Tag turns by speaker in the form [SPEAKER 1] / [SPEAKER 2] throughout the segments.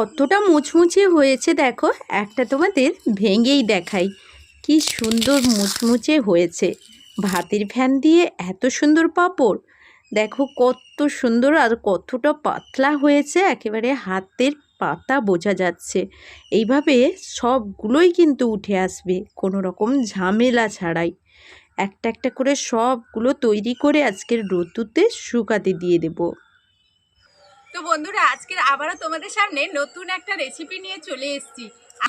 [SPEAKER 1] কতটা মুচমুচে হয়েছে দেখো, একটা তোমাদের ভেঙেই দেখাই। কি সুন্দর মুচমুচে হয়েছে। ভাতের ফ্যান দিয়ে এত সুন্দর পাঁপড়। দেখো কত সুন্দর আর কতটা পাতলা হয়েছে, একেবারে হাতের পাতা বোঝা যাচ্ছে। এইভাবে সবগুলোই কিন্তু উঠে আসবে, কোনো রকম ঝামেলা ছাড়াই। একটা একটা করে সবগুলো তৈরি করে আজকের রোদ্দুতে শুকাতে দিয়ে দেবো।
[SPEAKER 2] তো বন্ধুরা, আজকের আবারও তোমাদের সামনে নতুন একটা রেসিপি নিয়ে চলে এসেছি।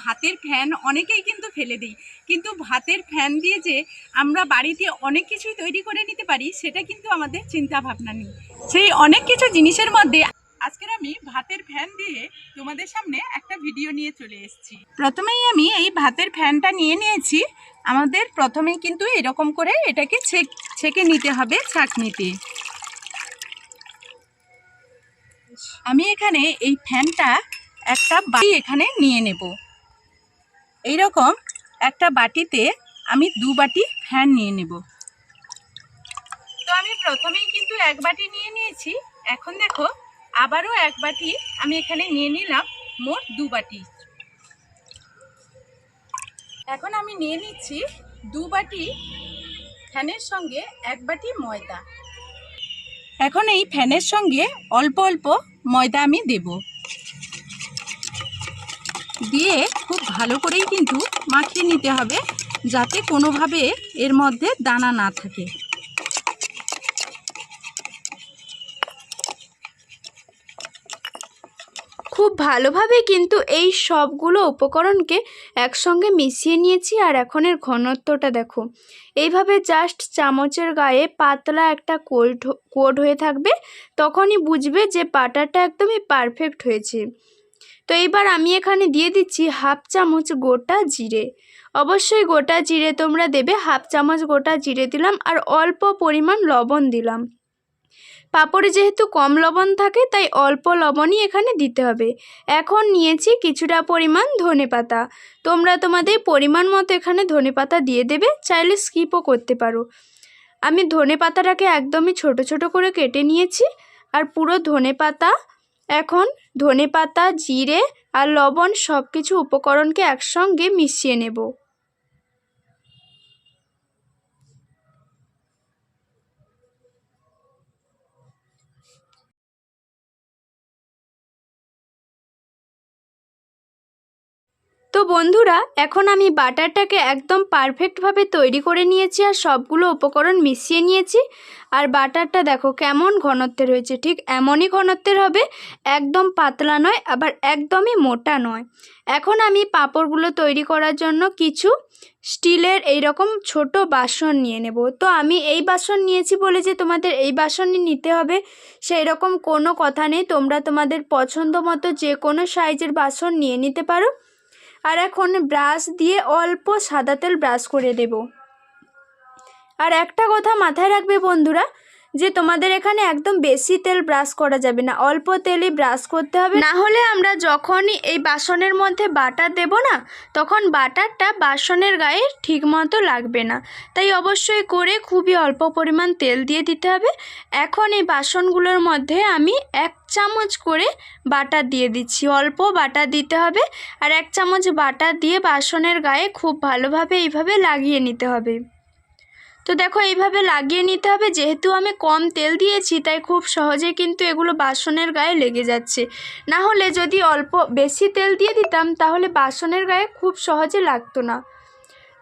[SPEAKER 2] হাতের ফ্যান অনেকেই কিন্তু ফেলে দিই, কিন্তু ভাতের ফ্যান দিয়ে যে আমরা বাড়িতে অনেক কিছুই তৈরি করে নিতে পারি, সেটা কিন্তু আমাদের চিন্তা ভাবনা নেই। সেই অনেক কিছু জিনিসের মধ্যে আজকের আমি ভাতের ফ্যান দিয়ে তোমাদের সামনে একটা ভিডিও নিয়ে চলে এসেছি। প্রথমেই আমি এই ভাতের ফ্যানটা নিয়ে নিয়েছি। আমাদের প্রথমেই কিন্তু এরকম করে এটাকে ছেক নিতে হবে ছাঁকনিতে আমি এখানে এই ফ্যানটা একটা বাটি এখানে নিয়ে নেব। এই রকম একটা বাটিতে আমি দু বাটি ফ্যান নিয়ে নেব। তো আমি প্রথমেই কিন্তু এক বাটি নিয়ে নিয়েছি। এখন দেখো, আবারও এক বাটি আমি এখানে নিয়ে নিলাম, মোট দু বাটি। এখন আমি নিয়ে নিচ্ছি দু বাটি ফ্যানের সঙ্গে এক বাটি ময়দা। এখন এই ফ্যানের সঙ্গে অল্প অল্প ময়দা আমি দেব। দিয়ে খুব ভালো করেই কিন্তু মাখিয়ে নিতে হবে, যাতে কোনোভাবে এর মধ্যে দানা না থাকে।
[SPEAKER 3] খুব ভালোভাবে কিন্তু এই সবগুলো উপকরণকে একসঙ্গে মিশিয়ে নিয়েছি আর এখন এর ঘনত্বটা দেখো। এইভাবে জাস্ট চামচের গায়ে পাতলা একটা কোল্ড কোড হয়ে থাকবে, তখনই বুঝবে যে বাটারটা একদমই পারফেক্ট হয়েছে। তো এইবার আমি এখানে দিয়ে দিচ্ছি হাফ চামচ গোটা জিরে। অবশ্যই গোটা জিরে তোমরা দেবে, হাফ চামচ গোটা জিরে দিলাম আর অল্প পরিমাণ লবণ দিলাম। পাঁপড়ে যেহেতু কম লবণ থাকে, তাই অল্প লবণই এখানে দিতে হবে। এখন নিয়েছি কিছুটা পরিমাণ ধনেপাতা তোমরা তোমাদের পরিমাণ মতো এখানে ধনেপাতা দিয়ে দেবে, চাইলে স্কিপও করতে পারো। আমি ধনেপাতাটাকে একদমই ছোট ছোট করে কেটে নিয়েছি, আর পুরো ধনেপাতা এখন ধনেপাতা জিরে আর লবণ সব কিছু উপকরণকে একসঙ্গে মিশিয়ে নেব তো বন্ধুরা, এখন আমি বাটারটাকে একদম পারফেক্টভাবে তৈরি করে নিয়েছি আর সবগুলো উপকরণ মিশিয়ে নিয়েছি। আর বাটারটা দেখো কেমন ঘনত্বের হয়েছে ঠিক এমনই ঘনত্বের হবে, একদম পাতলা নয়, আবার একদমই মোটা নয়। এখন আমি পাঁপড়গুলো তৈরি করার জন্য কিছু স্টিলের এই রকম ছোট বাসন নিয়ে নেব। তো আমি এই বাসন নিয়েছি বলে যে তোমাদের এই বাসনই নিতে হবে সেই রকম কোনো কথা নেই, তোমরা তোমাদের পছন্দ মতো যে কোনো সাইজের বাসন নিয়ে নিতে পারো। আর এখন ব্রাশ দিয়ে অল্প সাদা তেল ব্রাশ করে দেব। আর একটা কথা মাথায় রাখবে বন্ধুরা যে তোমাদের এখানে একদম বেশি তেল ব্রাশ করা যাবে না, অল্প তেলই ব্রাশ করতে হবে। না হলে আমরা যখনই এই বাসনের মধ্যে বাটার দেব না, তখন বাটারটা বাসনের গায়ে ঠিক মতো লাগবে না। তাই অবশ্যই করে খুবই অল্প পরিমাণ তেল দিয়ে দিতে হবে। এখন এই বাসনগুলোর মধ্যে আমি এক চামচ করে বাটার দিয়ে দিচ্ছি। অল্প বাটার দিতে হবে আর এক চামচ বাটার দিয়ে বাসনের গায়ে খুব ভালোভাবে এইভাবে লাগিয়ে নিতে হবে। তো দেখো, এইভাবে লাগিয়ে নিতে হবে। যেহেতু আমি কম তেল দিয়েছি, তাই খুব সহজে কিন্তু এগুলো বাসনের গায়ে লেগে যাচ্ছে। না হলে যদি অল্প বেশি তেল দিয়ে দিতাম, তাহলে বাসনের গায়ে খুব সহজে লাগতো না।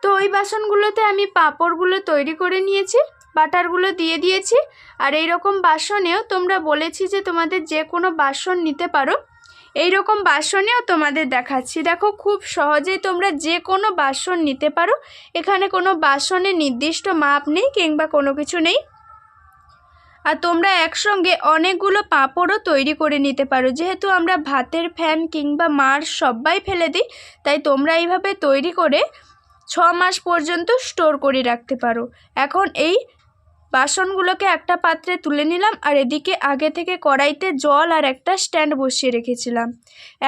[SPEAKER 3] তো ওই বাসনগুলোতে আমি পাঁপড়গুলো তৈরি করে নিয়েছি, বাটারগুলো দিয়ে দিয়েছি। আর এই রকম বাসনেও তোমরা বলেছি যে তোমাদের যে কোনো বাসন নিতে পারো। এই রকম বাসনেও তোমাদের দেখাচ্ছি। দেখো, খুব সহজেই তোমরা যে কোনো বাসন নিতে পারো। এখানে কোনো বাসনের নির্দিষ্ট মাপ নেই কিংবা কোনো কিছু নেই। আর তোমরা একসঙ্গে অনেকগুলো পাঁপড়ও তৈরি করে নিতে পারো। যেহেতু আমরা ভাতের ফ্যান কিংবা মার সবাই ফেলে দিই, তাই তোমরা এইভাবে তৈরি করে ছ মাস পর্যন্ত স্টোর করে রাখতে পারো। এখন এই বাসনগুলোকে একটা পাত্রে তুলে নিলাম আর এদিকে আগে থেকে কড়াইতে জল আর একটা স্ট্যান্ড বসিয়ে রেখেছিলাম।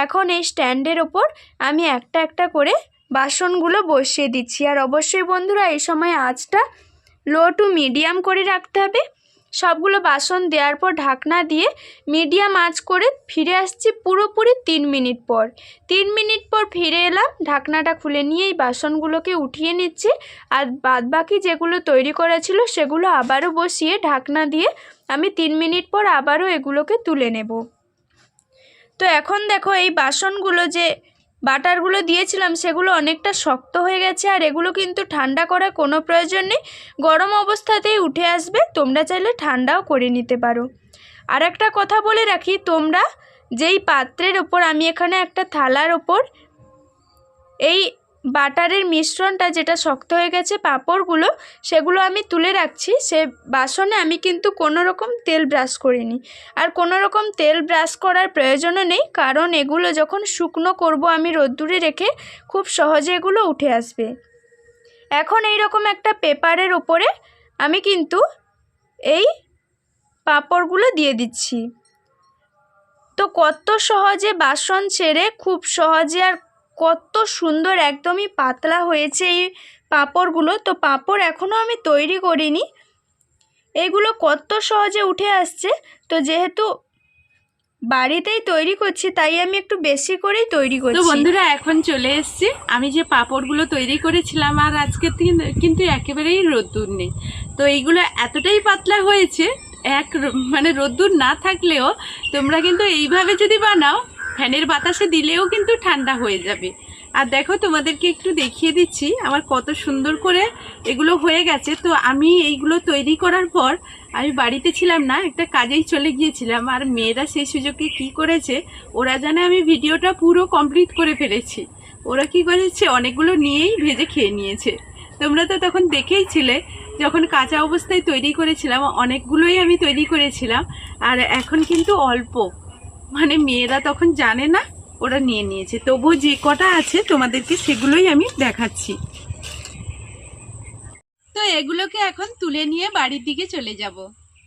[SPEAKER 3] এখন এই স্ট্যান্ডের ওপর আমি একটা একটা করে বাসনগুলো বসিয়ে দিচ্ছি। আর অবশ্যই বন্ধুরা, এই সময় আঁচটা লো টু মিডিয়াম করে রাখতে হবে। সবগুলো বাসন দেওয়ার পর ঢাকনা দিয়ে মিডিয়াম আঁচ করে ফিরে আসছি পুরোপুরি তিন মিনিট পর। তিন মিনিট পর ফিরে এলাম, ঢাকনাটা খুলে নিয়ে এই বাসনগুলোকে উঠিয়ে নিচ্ছি আর বাদবাকি যেগুলো তৈরি করা ছিল সেগুলো আবারও বসিয়ে ঢাকনা দিয়ে আমি তিন মিনিট পর আবারও এগুলোকে তুলে নেব। তো এখন দেখো এই বাসনগুলো যে বাটারগুলো দিয়েছিলাম, সেগুলো অনেকটা শক্ত হয়ে গেছে আর এগুলো কিন্তু ঠান্ডা করার কোনো প্রয়োজন নেই। গরম অবস্থাতেই উঠে আসবে, তোমরা চাইলে ঠান্ডাও করে নিতে পারো। আর একটা কথা বলে রাখি, তোমরা যেই পাত্রের ওপর, আমি এখানে একটা থালার ওপর, এই বাটারের মিশ্রণটা যেটা শক্ত হয়ে গেছে, পাঁপড়গুলো, সেগুলো আমি তুলে রাখছি। সে বাসনে আমি কিন্তু কোনো রকম তেল ব্রাশ করিনি। আর কোনো রকম তেল ব্রাশ করার প্রয়োজনও নেই, কারণ এগুলো যখন শুকনো করব আমি রোদ্দুরে রেখে খুব সহজে এগুলো উঠে আসবে। এখন এই রকম একটা পেপারের ওপরে আমি কিন্তু এই পাঁপড়গুলো দিয়ে দিচ্ছি। তো কত সহজে বাসন ছেড়ে খুব সহজে আর কত সুন্দর একদমই পাতলা হয়েছে এই পাঁপড়গুলো। তো পাঁপড় এখনও আমি তৈরি করিনি। এগুলো কত সহজে উঠে আসছে। তো যেহেতু বাড়িতেই তৈরি করছি তাই আমি একটু বেশি করেই তৈরি
[SPEAKER 2] তো বন্ধুরা এখন চলে এসেছি। আমি যে পাঁপড়গুলো তৈরি করেছিলাম আর আজকে কিন্তু একেবারেই রোদ্দুর নেই। তো এইগুলো এতটাই পাতলা হয়েছে এক মানে রোদ্দুর না থাকলেও তোমরা কিন্তু এইভাবে যদি বানাও ফ্যানের বাতাসে দিলেও কিন্তু ঠান্ডা হয়ে যাবে। আর দেখো তোমাদেরকে একটু দেখিয়ে দিচ্ছি, আমার কত সুন্দর করে এগুলো হয়ে গেছে। তো আমি এইগুলো তৈরি করার পর আমি বাড়িতে ছিলাম না, একটা কাজেই চলে গিয়েছিলাম। আর মেয়েরা সেই সুযোগে কি করেছে, ওরা জানে আমি ভিডিওটা পুরো কমপ্লিট করে ফেলেছি। ওরা কি করেছে, অনেকগুলো নিয়েই ভেজে খেয়ে নিয়েছে। তোমরা তো তখন দেখেই ছিলে, যখন কাঁচা অবস্থায় তৈরি করেছিলাম, অনেকগুলোই আমি তৈরি করেছিলাম। আর এখন কিন্তু অল্প। মানে মেয়েরা তখন জানে না, ওরা নিয়ে নিয়েছে। তবুও যে কটা আছে, তোমাদেরকে সেগুলোই আমি দেখাচ্ছি। তো এগুলোকে এখন তুলে নিয়ে বাড়ির দিকে চলে যাব।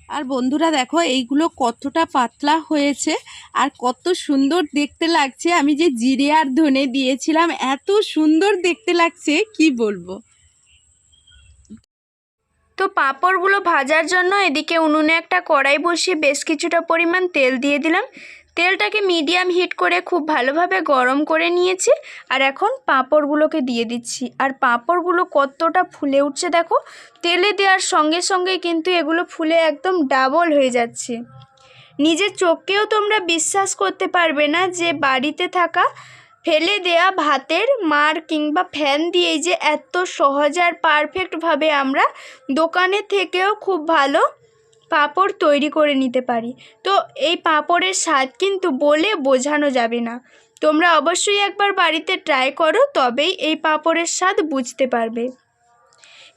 [SPEAKER 2] আর বন্ধুরা দেখো, এইগুলো কতটা পাতলা হয়েছে, আর কত সুন্দর দেখতে লাগছে। আমি যে জিরে আর ধনে দিয়েছিলাম, এত সুন্দর দেখতে লাগছে, কি বলব?
[SPEAKER 3] তো পাঁপড়গুলো ভাজার জন্য এদিকে উনুনে একটা কড়াই বসিয়ে বেশ কিছুটা পরিমাণ তেল দিয়ে দিলাম। তেলটাকে মিডিয়াম হিট করে খুব ভালোভাবে গরম করে নিয়েছি আর এখন পাঁপড়গুলোকে দিয়ে দিচ্ছি। আর পাঁপড়গুলো কতটা ফুলে উঠছে দেখো, তেলে দেওয়ার সঙ্গে সঙ্গে কিন্তু এগুলো ফুলে একদম ডাবল হয়ে যাচ্ছে। নিজের চোখকেও তোমরা বিশ্বাস করতে পারবে না যে বাড়িতে থাকা ফেলে দেয়া ভাতের মার কিংবা ফ্যান দিয়েই যে এত সহজ আর পারফেক্টভাবে আমরা দোকানে থেকেও খুব ভালো পাঁপড় তৈরি করে নিতে পারি। তো এই পাঁপড়ের স্বাদ কিন্তু বলে বোঝানো যাবে না। তোমরা অবশ্যই একবার বাড়িতে ট্রাই করো, তবেই এই পাঁপড়ের স্বাদ বুঝতে পারবে।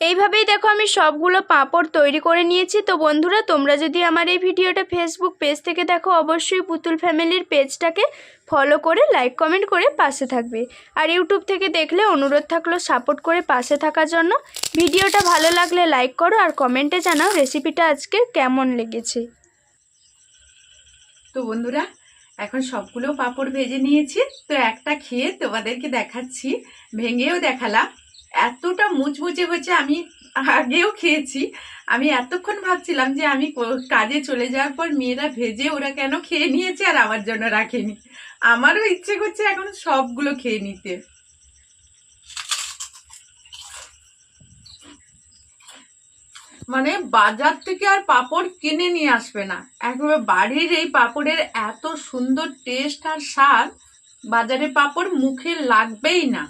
[SPEAKER 3] এইভাবেই দেখো আমি সবগুলো পাঁপড় তৈরি করে নিয়েছি। তো বন্ধুরা, তোমরা যদি আমার এই ভিডিওটা ফেসবুক পেজ থেকে দেখো, অবশ্যই পুতুল ফ্যামিলির পেজটাকে ফলো করে লাইক কমেন্ট করে পাশে থাকবে। আর ইউটিউব থেকে দেখলে অনুরোধ থাকল সাপোর্ট করে পাশে থাকার জন্য। ভিডিওটা ভালো লাগলে লাইক করো আর কমেন্টে জানাও রেসিপিটা আজকে কেমন লেগেছে।
[SPEAKER 2] তো বন্ধুরা, এখন সবগুলো পাঁপড় ভেজে নিয়েছি। তো একটা খেয়ে তোমাদেরকে দেখাচ্ছি, ভেঙেও দেখালাম। এতটা মুচমুচে হয়েছে, আমি আগেও খেয়েছি। আমি এতক্ষণ ভাবছিলাম যে আমি কাজে চলে যাওয়ার পর মেয়েরা ভেজে ওরা কেন খেয়ে নিয়েছে আর আমার জন্য রাখেনি। আমারও ইচ্ছে করছে এখন সবগুলো খেয়ে নিতে। মানে বাজার থেকে আর পাপড় কিনে নিয়ে আসবে না। একেবারে বাড়ির এই পাপড়ের এত সুন্দর টেস্ট আর স্বাদ, বাজারে পাপড় মুখে লাগবেই না।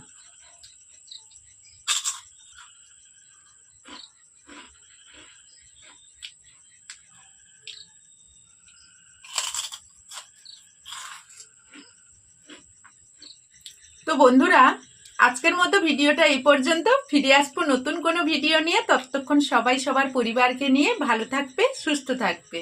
[SPEAKER 2] বন্ধুরা, আজকের মতো ভিডিওটা এই পর্যন্ত। ফিরে আসব নতুন কোনো ভিডিও নিয়ে। ততক্ষণ সবাই সবার পরিবারকে নিয়ে ভালো থাকবে, সুস্থ থাকবে।